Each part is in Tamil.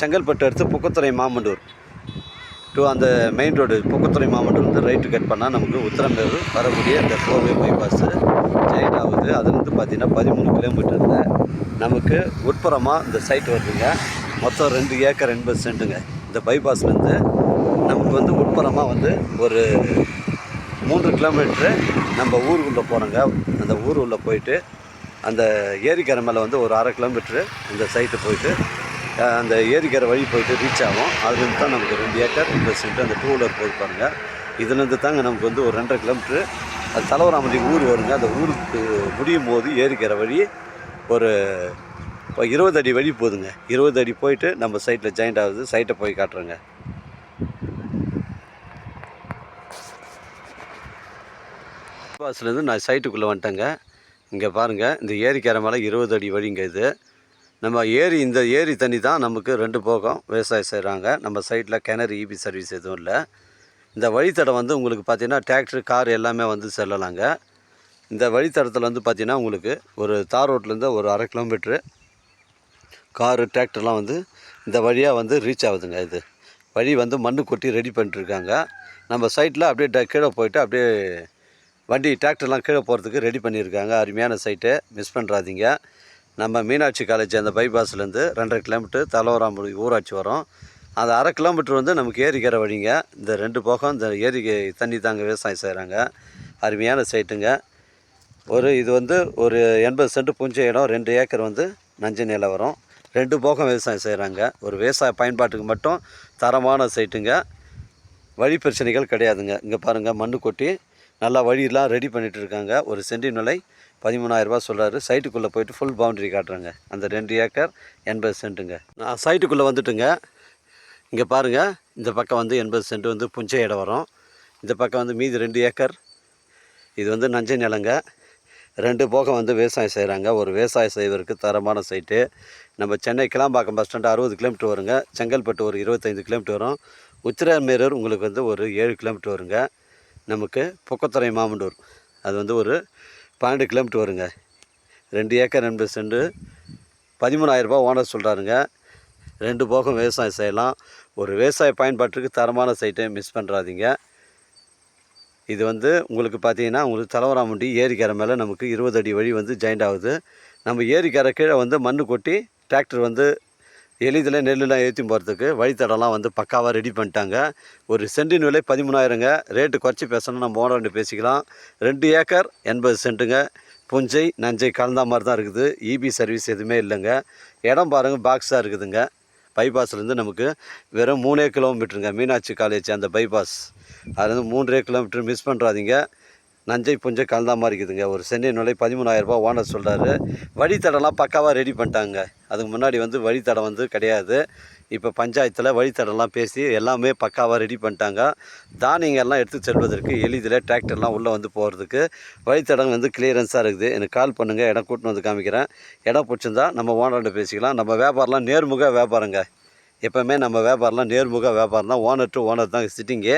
செங்கல்பட்டு அடுத்து புக்கத்துறை மாமண்டூர் டு அந்த மெயின் ரோடு புக்கத்துறை மாமண்டூர் வந்து ரைட்டு கட் பண்ணால் நமக்கு உத்தரமேரூர் வரக்கூடிய அந்த ஃபோர்வே பைபாஸு ஜெயின் ஆகுது. அதுலேருந்து பார்த்திங்கன்னா பதிமூணு கிலோமீட்டரில் நமக்கு உட்புறமாக இந்த சைட் வருதுங்க. மொத்தம் ரெண்டு ஏக்கர் எண்பது சென்ட்டுங்க. இந்த பைபாஸ்லேருந்து நமக்கு வந்து உட்புறமாக வந்து ஒரு மூன்று கிலோமீட்ரு நம்ம ஊருக்குள்ளே போகிறோங்க அந்த ஊர் உள்ளே போயிட்டு அந்த ஏரிக்கரை மேலே வந்து ஒரு அரை கிலோமீட்ரு இந்த சைட்டு போயிட்டு அந்த ஏரிக்கிற வழி போயிட்டு ரீச் ஆகும். அதுலேருந்து தான் நமக்கு ரெண்டு ஏக்கர் ரெண்டு சென்ட் அந்த டூ வீலர் போய் இதுலேருந்து தாங்க நமக்கு வந்து ஒரு ரெண்டரை கிலோமீட்ரு அது தலைவராமதி ஊர் வருங்க. அந்த ஊருக்கு முடியும் போது ஏரிக்கிற வழி ஒரு இப்போ இருபது அடி வழி போகுதுங்க இருபது அடி போயிட்டு நம்ம சைட்டில் ஜாயிண்ட் ஆகுது. சைட்டை போய் காட்டுறோங்க. பாஸ்லேருந்து நான் சைட்டுக்குள்ளே வந்துட்டேங்க. இங்கே பாருங்கள் இந்த ஏரிக்கரை மேலே இருபது அடி வழிங்க இது. நம்ம ஏரி இந்த ஏரி தண்ணி தான் நமக்கு ரெண்டு போகம் விவசாயம் செய்கிறாங்க நம்ம சைட்டில் கிணறு இபி சர்வீஸ் எதுவும் இல்லை. இந்த வழித்தடம் வந்து உங்களுக்கு பார்த்தீங்கன்னா டிராக்டர் கார் எல்லாமே வந்து செல்லலாங்க. இந்த வழித்தடத்தில் வந்து பார்த்திங்கன்னா உங்களுக்கு ஒரு தார் ரோட்லேருந்து ஒரு அரை கிலோமீட்ரு காரு டிராக்டர்லாம் வந்து இந்த வழியாக வந்து ரீச் ஆகுதுங்க இது. வழி வந்து மண்ணு கொட்டி ரெடி பண்ணிட்டுருக்காங்க நம்ம சைட்டில் அப்படியே ட- கீழே போயிட்டு அப்படியே வண்டி டிராக்டர்லாம் கீழே போகிறதுக்கு ரெடி பண்ணியிருக்காங்க அருமையான சைட்டு மிஸ் பண்ணுறாதீங்க நம்ம மீனாட்சி காலேஜ் அந்த பைபாஸ்லேருந்து ரெண்டரை கிலோமீட்டர் தலவராம்புடி ஊராட்சி வரும். அந்த அரை கிலோமீட்டர் வந்து நமக்கு ஏரிக்கிற வழிங்க. இந்த ரெண்டு போகம் இந்த ஏரி தண்ணி தாங்க விவசாயம் செய்கிறாங்க அருமையான சைட்டுங்க. ஒரு இது வந்து ஒரு எண்பது சென்ட் புஞ்ச இடம் ரெண்டு ஏக்கர் வந்து நஞ்சு நிலம் வரும். ரெண்டு போகம் விவசாயம் செய்கிறாங்க ஒரு விவசாய பயன்பாட்டுக்கு மட்டும் தரமான சைட்டுங்க. வழி பிரச்சனைகள் கிடையாதுங்க. இங்கே பாருங்கள் மண்ணு கொட்டி நல்லா வழியெல்லாம் ரெடி பண்ணிட்டு இருக்காங்க ஒரு சென்டி நிலை பதிமூணாயிரரூபா சொல்கிறாரு சைட்டுக்குள்ளே போயிட்டு ஃபுல் பவுண்டரி காட்டுறாங்க. அந்த ரெண்டு ஏக்கர் எண்பது சென்ட்டுங்க. நான் சைட்டுக்குள்ளே வந்துட்டுங்க. இங்கே பாருங்கள் இந்த பக்கம் வந்து எண்பது சென்ட் வந்து புஞ்சை இடம் வரும். இந்த பக்கம் வந்து மீதி ரெண்டு ஏக்கர். இது வந்து நஞ்சை நிலங்க. ரெண்டு போகம் வந்து விவசாயம் செய்கிறாங்க ஒரு விவசாயம் செய்வதற்கு தரமான சைட்டு. நம்ம சென்னை கிளாம்பாக்கம் பஸ் ஸ்டாண்டு அறுபது கிலோமீட்டர் வருங்க. செங்கல்பட்டு ஒரு இருபத்தைந்து கிலோமீட்டர் வரும். உத்திரமேரூர் உங்களுக்கு வந்து ஒரு ஏழு கிலோமீட்டர் வருங்க. நமக்கு பொக்கத்துறை மாமண்டூர். அது வந்து ஒரு பன்னெண்டு கிலோமீட்டர் வருங்க. ரெண்டு ஏக்கர் ரெண்டு செண்டு பதிமூணாயிரரூபா ஓனர் சொல்கிறாருங்க ரெண்டு போகம் விவசாயம் செய்யலாம். ஒரு விவசாய பயன்பாட்டுக்கு தரமான சைட்டை மிஸ் பண்ணுறாதீங்க இது வந்து உங்களுக்கு பார்த்தீங்கன்னா உங்களுக்கு தலைவராமண்டி ஏரிக்கரை மேலே நமக்கு இருபது அடி வழி வந்து ஜாயிண்ட் ஆகுது. நம்ம ஏரிக்கரை கீழே வந்து மண் கொட்டி டிராக்டர் வந்து எளிதில் நெல்லுலாம் ஏற்றி போகிறதுக்கு. வழித்தடம்லாம் வந்து பக்காவாக ரெடி பண்ணிட்டாங்க. ஒரு சென்டின் விலை பதிமூணாயிரங்க. ரேட்டு குறைச்சி பேசணும் நம்ம ஓனர்கிட்ட பேசிக்கலாம். ரெண்டு ஏக்கர் எண்பது சென்ட்டுங்க. புஞ்சை நஞ்சை கலந்த மாதிரி தான் இருக்குது. இபி சர்வீஸ் எதுவுமே இல்லைங்க. இடம் பாருங்கள் பாக்ஸாக இருக்குதுங்க. பைபாஸ்லேருந்து நமக்கு வெறும் மூணே கிலோமீட்டருங்க மீனாட்சி காலேஜ் அந்த பைபாஸ் அது வந்து மூன்றே கிலோமீட்டர் மிஸ் பண்ணுறாதீங்க நஞ்சை புஞ்சை கலந்தா மாதிரி இருக்குதுங்க. ஒரு சென்னை நிலை பதிமூணாயிரரூபா ஓனர் சொல்கிறாரு வழித்தடம்லாம் பக்காவாக ரெடி பண்ணிட்டாங்க. அதுக்கு முன்னாடி வந்து வழித்தடம் வந்து கிடையாது. இப்போ பஞ்சாயத்தில் வழித்தடம்லாம் பேசி எல்லாமே பக்காவாக ரெடி பண்ணிட்டாங்க. தானியங்கள்லாம் எடுத்து செல்வதற்கு எளிதில் டிராக்டர்லாம் உள்ளே வந்து போகிறதுக்கு வழித்தடம் வந்து கிளியரன்ஸாக இருக்குது. எனக்கு கால் பண்ணுங்கள் இடம் கூட்டின்னு வந்து காமிக்கிறேன். இடம் பிடிச்சிருந்தா நம்ம ஓனர்கிட்ட பேசிக்கலாம். நம்ம வியாபாரம்லாம் நேர்முக வியாபாரங்க. எப்போவுமே நம்ம வியாபாரம்லாம் நேர்முக வியாபாரம் தான். ஓனர் டு ஓனர் தான் சிட்டிங்கு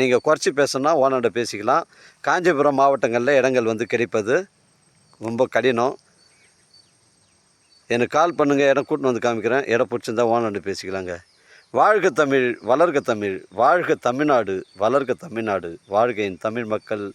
நீங்கள் குறைச்சி பேசணுன்னா ஓனர்கிட்ட பேசிக்கலாம். காஞ்சிபுரம் மாவட்டங்களில் இடங்கள் வந்து கிடைப்பது ரொம்ப கடினம். எனக்கு கால் பண்ணுங்கள் இடம் கூட்டின்னு வந்து காமிக்கிறேன். இடம் பிடிச்சிருந்தா ஓனர்கிட்ட பேசிக்கலாங்க. வாழ்க தமிழ் வளர்க தமிழ் வாழ்க தமிழ்நாடு வளர்க தமிழ்நாடு வாழ்க என் தமிழ் மக்கள்.